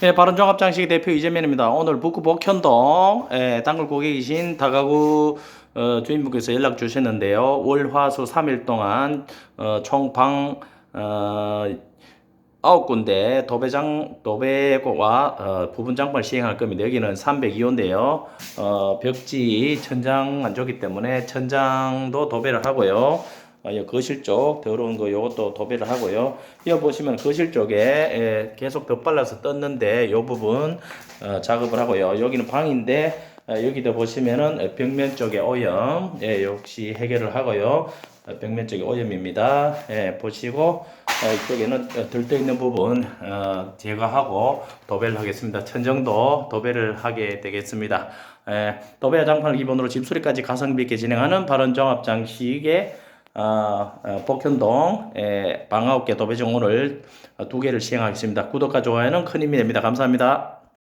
예, 바른종합장식 대표 이재민입니다. 오늘 북구 복현동 예, 단골 고객이신 다가구 어, 주인분께서 연락 주셨는데요. 월, 화, 수 3일 동안 어, 총방 어, 아홉 군데 도배장 도배와 어, 부분 장판을 시행할 겁니다. 여기는 302호인데요. 어, 벽지 천장 안 좋기 때문에 천장도 도배를 하고요. 어, 이 거실 쪽 더러운 거 요것도 도배를 하고요. 이어 보시면 거실 쪽에 예, 계속 덧발라서 떴는데 요 부분 어, 작업을 하고요. 여기는 방인데 어, 여기도 보시면은 벽면 쪽에 오염 예, 역시 해결을 하고요. 어, 벽면 쪽에 오염입니다. 예, 보시고 어, 이쪽에는 어, 들떠 있는 부분 어, 제거하고 도배를 하겠습니다. 천정도 도배를 하게 되겠습니다. 예, 도배 장판을 기본으로 집수리까지 가성비 있게 진행하는 바른 종합 장식의 어, 어, 복현동 예, 방아홉 개 도배 정원을 어, 두 개를 시행하겠습니다. 구독과 좋아요는 큰 힘이 됩니다. 감사합니다.